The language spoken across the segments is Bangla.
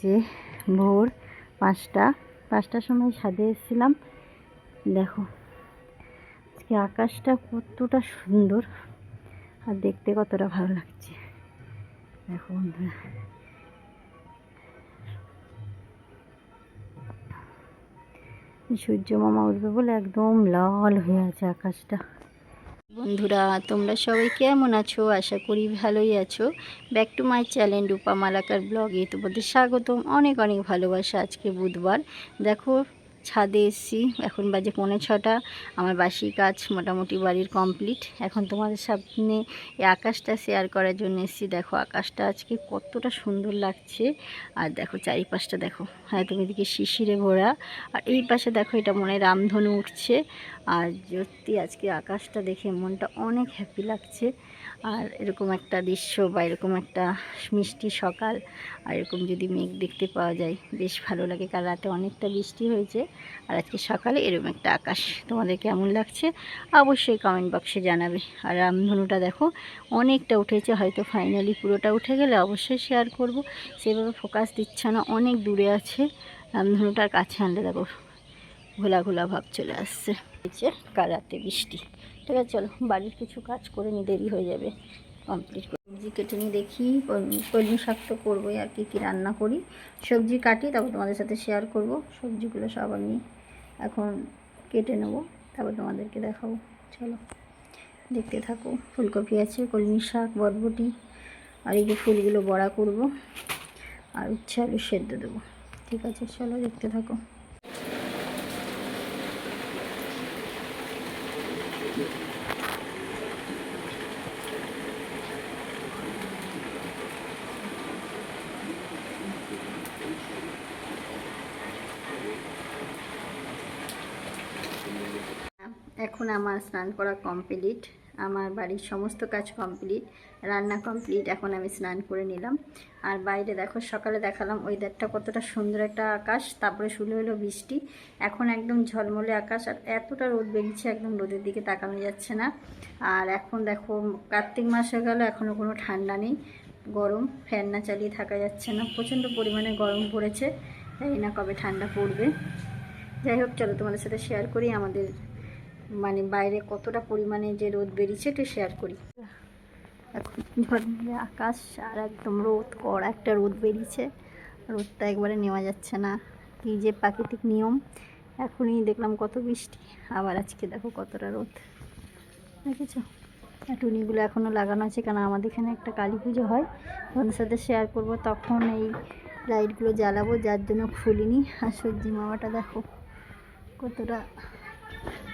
যে ভোর পাঁচটা, পাঁচটার সময় ছাদে এসেছিলাম। দেখো, আজকে আকাশটা কতটা সুন্দর আর দেখতে কতটা ভালো লাগছে। দেখো বন্ধুরা। সূর্য মামা উঠবে বলে একদম লাল হয়ে আছে আকাশটা। বন্ধুরা, তোমরা সবাই কেমন আছো? আশা করি ভালোই আছো। Back to my channel Rupa Malakar ব্লগে তোমাদের স্বাগতম। অনেক অনেক ভালোবাসা আজকে বুধবার। দেখো ছাদে এসছি। এখন বাজে পৌনে ছটা। আমার বাসি কাজ মোটামুটি বাড়ির কমপ্লিট এখন তোমাদের সামনে এই আকাশটা শেয়ার করার জন্য এসছি। দেখো আকাশটা আজকে কতটা সুন্দর লাগছে। আর দেখো চারিপাশটা দেখো। হ্যাঁ তুমি এদিকে শিশিরে ভরা। আর এই পাশে দেখো এটা মনে রামধনু উঠছে। আর সত্যি আজকে আকাশটা দেখে মনটা অনেক হ্যাপি লাগছে। আর এরকম একটা দৃশ্য বা এরকম একটা মিষ্টি সকাল। আর এরকম যদি মেঘ দেখতে পাওয়া যায়, বেশ ভালো লাগে। কাল রাতে অনেকটা বৃষ্টি হয়েছে। আর আজকে সকালে এরকম একটা আকাশ তোমাদের কেমন লাগছে অবশ্যই কমেন্ট বক্সে জানাবে। আর রামধনুটা দেখো, অনেকটা উঠেছে, হয়তো ফাইনালি পুরোটা উঠে গেলে অবশ্যই শেয়ার করব। সেভাবে ফোকাস দিচ্ছে না, অনেক দূরে আছে। রামধনুটার কাছে আনলে দেখো, ঘোলা ঘোলা ভাব চলে আসছে। হয়েছে কাল রাতে বৃষ্টি। ঠিক আছে, চলো, বাড়ির কিছু কাজ করে নি, দেরি হয়ে যাবে কমপ্লিট সবজি কেটে নিয়ে দেখি কল- কলমি শাক তো করবোই আর কী কী রান্না করি। সবজি কাটি, তারপর তোমাদের সাথে শেয়ার করব। সবজিগুলো সব আমি এখন কেটে নেব, তারপর তোমাদেরকে দেখাবো। চলো, দেখতে থাকো। ফুলকপি আছে, কলমি শাক, বরবটি, আর এই যে ফুলগুলো বড়া করব। আর উচ্ছে আলু সেদ্ধ দেবো। ঠিক আছে, চলো দেখতে থাকো এখন আমার স্নান করা কমপ্লিট, আমার বাড়ির সমস্ত কাজ কমপ্লিট, রান্না কমপ্লিট, এখন আমি স্নান করে নিলাম। আর বাইরে দেখো, সকালে দেখালাম ওয়েদারটা কতটা সুন্দর একটা আকাশ, তারপরে শুরু হলো বৃষ্টি, এখন একদম ঝলমলে আকাশ, আর এতটা রোদ বেরিয়েছে, একদম রোদের দিকে তাকানো যাচ্ছে না। আর এখন দেখো, কার্তিক মাস হয়ে গেল এখনও কোনো ঠান্ডা নেই, গরম ফ্যান না চালিয়ে থাকা যাচ্ছে না, প্রচণ্ড পরিমাণে গরম পড়েছে তাই না কবে ঠান্ডা পড়বে। যাই হোক, চলো তোমাদের সাথে শেয়ার করি আমাদের মানে বাইরে কতটা পরিমাণে যে রোদ বেরিয়েছে একটু শেয়ার করি। এখন ঝড় আকাশ আর একদম রোদ, কড়া একটা রোদ বেরিয়েছে। রোদটা একবারে নেওয়া যাচ্ছে না। কী যে প্রাকৃতিক নিয়ম, এখনই দেখলাম কত বৃষ্টি। আবার আজকে দেখো কতটা রোদ। দেখেছ? টুনিগুলো এখনও লাগানো আছে কারণ আমাদের এখানে একটা কালী পুজো হয়। তোমাদের সাথে শেয়ার করব, তখন এই লাইটগুলো জ্বালাবো, যার জন্য খুলিনি। আর সবজি মামাটা দেখো কতটা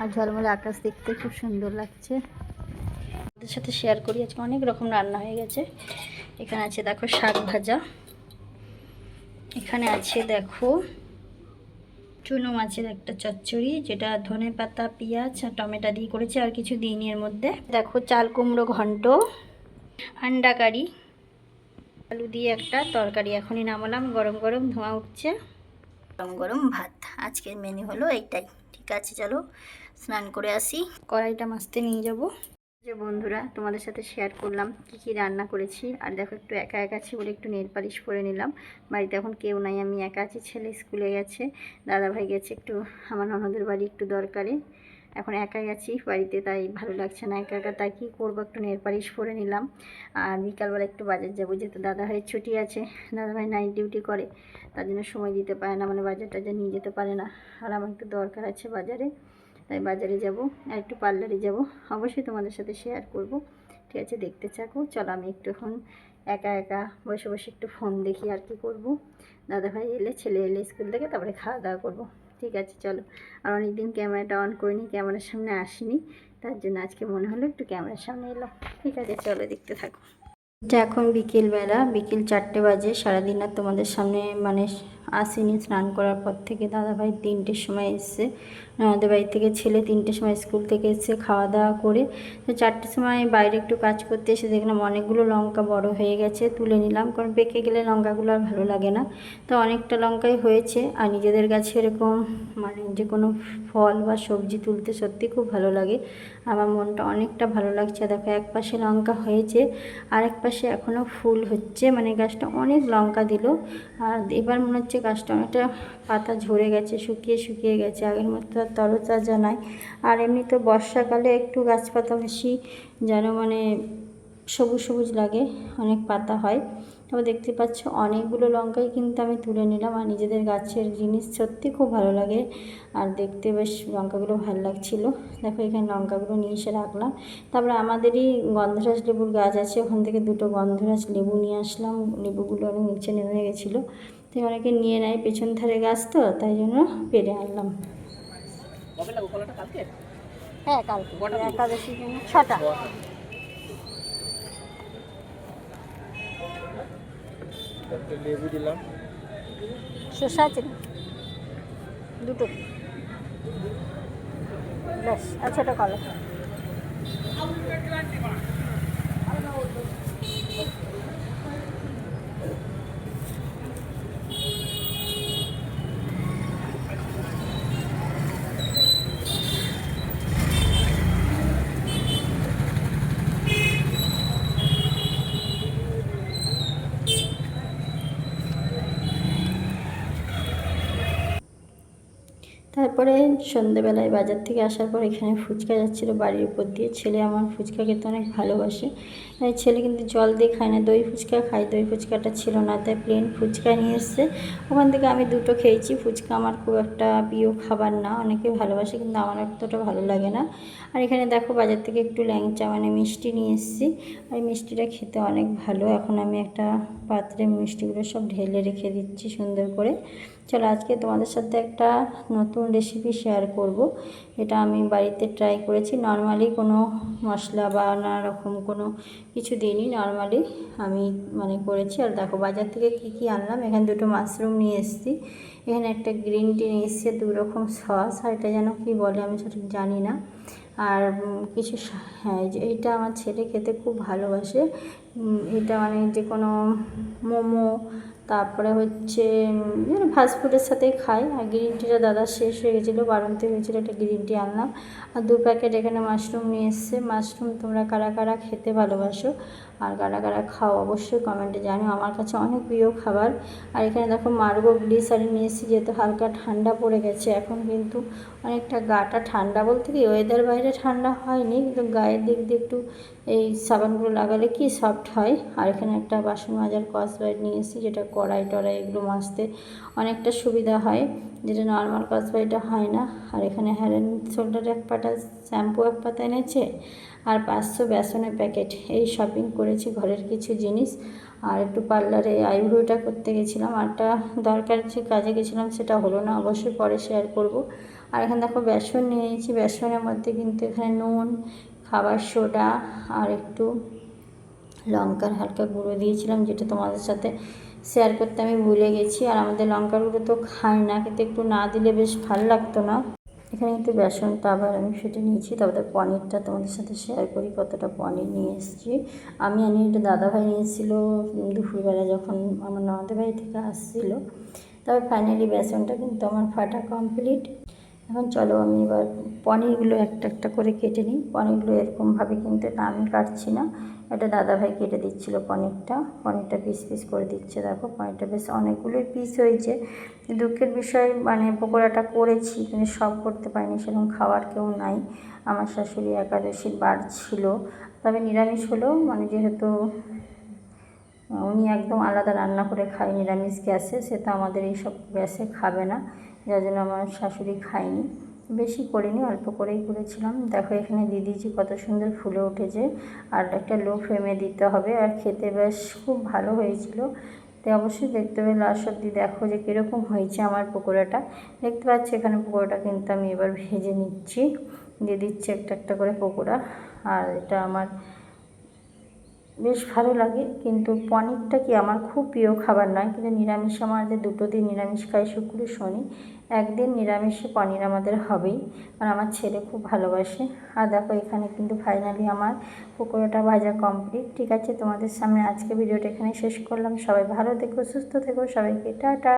আর ঝলমলে আকাশ দেখতে খুব সুন্দর লাগছে। ওদের সাথে শেয়ার করি, আজকে অনেক রকম রান্না হয়ে গেছে। এখানে আছে দেখো শাক ভাজা। এখানে আছে দেখো চুনো মাছের একটা চচ্চড়ি, যেটা ধনে পাতা, পেঁয়াজ আর টমেটো দিয়ে করেছে, আর কিছু দিইনি এর মধ্যে। দেখো চাল কুমড়ো ঘন্ট, আন্ডা কারি, আলু দিয়ে একটা তরকারি। এখনই নামালাম, গরম গরম ধোঁয়া উঠছে। গরম গরম ভাত। আজকের মেনু হলো এইটাই। ঠিক আছে, চলো। স্নান করে আসি। কড়াইটা মাছতে নিয়ে যাব। যে বন্ধুরা, তোমাদের সাথে শেয়ার করলাম কি কি রান্না করেছি। আর দেখো, একটু একা একা আছি বলে একটু নেল পালিশ করে নিলাম। বাড়িতে এখন কেউ নাই, আমি একা আছি, ছেলে স্কুলে গেছে দাদা ভাই গেছে একটু, আমার ননদের বাড়ি একটু দরকারে। এখন একাই আছি বাড়িতে, তাই ভালো লাগছে না একা একা, তাই কী করব একটু নেল পালিশ করে নিলাম। আর বিকালবেলা একটু বাজার যাব, যেহেতু দাদা ভাইয়ের ছুটি আছে দাদা ভাই নাইট ডিউটি করে, তার জন্য সময় দিতে পারে না মানে বাজার টাজার নিয়ে যেতে পারে না। আর আমার একটু দরকার আছে বাজারে। তাই বাজারে যাব, আর একটু পার্লারে যাব। অবশ্যই তোমাদের সাথে শেয়ার করব। ঠিক আছে, দেখতে চাকো চলো, আমি একটু এখন একা একা বসে বসে একটু ফোন দেখি আর কি করব। দাদা ভাই এলে, ছেলে এলে স্কুল থেকে, তারপরে খাওয়া দাওয়া করব। ঠিক আছে, চলো। আর অনেকদিন ক্যামেরাটা অন করিনি ক্যামেরার সামনে আসিনি। তার জন্য আজকে মনে হলো একটু ক্যামেরার সামনে এলাম। ঠিক আছে, চলো, দেখতে থাকো। এখন বিকেলবেলা, বিকেল চারটে বাজে। সারাদিন আর তোমাদের সামনে মানে আসেনি স্নান করার পর থেকে দাদাভাই তিনটের সময় এসছে। আমাদের বাড়ি থেকে ছেলে তিনটের সময় স্কুল থেকে এসে খাওয়া দাওয়া করে। তো চারটের সময় বাইরে একটু কাজ করতে এসে দেখলাম অনেকগুলো লঙ্কা বড় হয়ে গেছে, তুলে নিলাম। কারণ পেকে গেলে লঙ্কাগুলো আর ভালো লাগে না। তো অনেকটা লঙ্কাই হয়েছে আর নিজেদের গাছে এরকম মানে যে কোনো ফল বা সবজি তুলতে সত্যি খুব ভালো লাগে। আমার মনটা অনেকটা ভালো লাগছে। দেখো এক পাশে লঙ্কা হয়েছে আর এক পাশে এখনও ফুল হচ্ছে। মানে গাছটা অনেক লঙ্কা দিল। আর এবার মনে হচ্ছে গাছটা অনেকটা পাতা ঝরে গেছে, শুকিয়ে শুকিয়ে গেছে, আগের মতো আর তরতাজা নাই। আর এমনি তো বর্ষাকালে একটু গাছপাতা বেশি যেন মানে সবুজ সবুজ লাগে, অনেক পাতা হয়। তবে দেখতে পাচ্ছ অনেকগুলো লঙ্কাই কিন্তু আমি তুলে নিলাম আর নিজেদের গাছের জিনিস সত্যি খুব ভালো লাগে। আর দেখতে বেশ লঙ্কাগুলো ভালো লাগছিল। দেখো এখানে লঙ্কাগুলো নিয়ে এসে রাখলাম। তারপরে আমাদেরই গন্ধরাজ লেবুর গাছ আছে, ওখান থেকে দুটো গন্ধরাজ লেবু নিয়ে আসলাম। লেবুগুলো অনেক নিচে নেমে গেছিল। তো অনেকে নিয়ে নেয় পেছন ধারে গাছ তো তাই জন্য পেরে আনলাম। হ্যাঁ কালকে। ছটা। একটা লেবু দিলাম। শসা আছে দুটো। ব্যাস আর ছোটো কলা। তারপরে সন্ধেবেলায় বাজার থেকে আসার পর এখানে ফুচকা যাচ্ছিল বাড়ির উপর দিয়ে। ছেলে আমার ফুচকা খেতে অনেক ভালোবাসে। ছেলে কিন্তু জল দিয়ে খায় না, দই ফুচকা খায়। দই ফুচকাটা ছিল না, তাই প্লেন ফুচকা নিয়ে এসছে। ওখান থেকে আমি দুটো খেয়েছি। ফুচকা আমার খুব একটা প্রিয় খাবার না, অনেকে ভালোবাসে কিন্তু আমার অতটা ভালো লাগে না। আর এখানে দেখো বাজার থেকে একটু ল্যাংচা মানে মিষ্টি নিয়ে এসেছি। আর মিষ্টিটা খেতে অনেক ভালো। এখন আমি একটা পাত্রে মিষ্টিগুলো সব ঢেলে রেখে দিচ্ছি সুন্দর করে। চলো আজকে তোমাদের সাথে একটা নতুন রেসিপি শেয়ার করব। এটা আমি বাড়িতে ট্রাই করেছি। নর্মালি কোনো মশলা বা নানা রকম কোনো কিছু দিইনি। নর্মালি আমি মানে করেছি। আর দেখো বাজার থেকে কি কি আনলাম। এখানে দুটো মাশরুম নিয়ে এসেছি। এখানে একটা গ্রিন টি নিয়ে এসছে দু রকম সস আর এটা যেন কি বলে আমি সঠিক জানি না। আর কিছু হ্যাঁ এইটা আমার ছেলে খেতে খুব ভালোবাসে। এটা মানে যে কোনো মোমো, তারপরে হচ্ছে ফাস্টফুডের সাথেই খাই। আর গ্রিন টিটা দাদা শেষ হয়ে গেছিল বারণতে হয়েছিল, একটা গ্রিন টি আনলাম। আর দু প্যাকেট এখানে মাশরুম নিয়ে এসছে। মাশরুম তোমরা কারা কারা খেতে ভালোবাসো আর কারা কারা খাও অবশ্যই কমেন্টে জানিও। আমার কাছে অনেক প্রিয় খাবার। আর এখানে দেখো মার্গো গ্লিসারিন নিয়ে এসেছি, যেহেতু হালকা ঠান্ডা পড়ে গেছে। এখন কিন্তু অনেকটা গাটা ঠান্ডা বলতে কি? ওয়েদার বাইরে ঠান্ডা হয়নি, কিন্তু গায়ের দিক দিয়ে একটু এই সাবানগুলো লাগালে কি সফট হয়? আর এখানে একটা বাসন মাজার কসবাইট নিয়ে এসেছি, যেটা কড়াই টড়াই এগুলো মাজতে অনেকটা সুবিধা হয়। যেটা নর্মাল কসবাইটটা হয় না। আর এখানে হ্যান্ড অ্যান্ড শোল্ডার এক পাটা শ্যাম্পু এক পাতা এনেছে, আর পাঁচশো বেসনের প্যাকেট এই শপিং করেছি ঘরের কিছু জিনিস। আর একটু পার্লারে আইব্রোটা করতে গেছিলাম। আর একটা দরকার যে কাজে গেছিলাম, সেটা হলো না। অবশ্যই পরে শেয়ার করব। আর এখানে দেখো বেসন নিয়েছি বেসনের মধ্যে কিন্তু এখানে নুন খাবার সোডা আর একটু লঙ্কার হালকা গুঁড়ো দিয়েছিলাম, যেটা তোমাদের সাথে শেয়ার করতে আমি ভুলে গেছি। আর আমাদের লঙ্কার গুঁড়ো তো খাই না কিন্তু একটু না দিলে বেশ ভালো লাগতো না। এখানে কিন্তু বেসনটা আবার আমি ফেটে নিয়েছি, তারপরে পনিরটা তোমাদের সাথে শেয়ার করি, কতটা পনির নিয়ে এসেছি। আমি আমি এটা দাদাভাই নিয়েছিল, দুপুরবেলা যখন আমার বাড়ি থেকে আসছিল, তবে ফাইনালি বেসনটা কিন্তু আমার ফাটা কমপ্লিট এখন চলো আমি এবার পনিরগুলো একটা একটা করে কেটে নিই। পনিরগুলো এরকমভাবে কিন্তু আমি কাটছি না। এটা দাদাভাই কেটে দিচ্ছিল পনিরটা। পনিরটা পিস পিস করে দিচ্ছে, দেখো। পনিরটা বেশ অনেকগুলোই পিস হয়েছে। দুঃখের বিষয় মানে পকোড়াটা করেছি, কিন্তু সব করতে পারিনি, সেরকম খাওয়ার কেউ নাই। আমার শাশুড়ি একাদশীর বার ছিল। তবে নিরামিষ হলেও মানে যেহেতু উনি একদম আলাদা রান্না করে খায়, নিরামিষ গ্যাসে, সে তো আমাদের এইসব গ্যাসে খাবে না। যার জন্য আমার শাশুড়ি খায়নি। বেশি করিনি, অল্প করেই করেছিলাম। দেখো এখানে দিয়েছি কত সুন্দর ফুলে উঠেছে। আর একটা লো ফ্লেমে দিতে হবে। আর খেতে বেশ খুব ভালো হয়েছিল। তো অবশ্যই দেখতে হবে লাস্ট অব্দি দেখো যে কীরকম হয়েছে আমার পকোড়াটা। দেখতে পাচ্ছি এখানে পকোড়াটা কিন্তু আমি এবার ভেজে নিচ্ছি। দিয়ে দিচ্ছি একটা একটা করে পকোড়া। আর এটা আমার বেশ ভালো লাগে, কিন্তু পনিরটা কি আমার খুব প্রিয় খাবার নয়, কিন্তু নিরামিষ আমাদের দুটো দিন নিরামিষ খাই শুক্র, শনি। একদিন নিরামিষে পনির আমাদের হবেই, কারণ আমার ছেলে খুব ভালোবাসে। আর দেখো, এখানে কিন্তু ফাইনালি আমার পকোড়াটা ভাজা কমপ্লিট ঠিক আছে, তোমাদের সামনে আজকে ভিডিওটা এখানে শেষ করলাম। সবাই ভালো থেকো, সুস্থ থেকো, সবাইকে টাটা।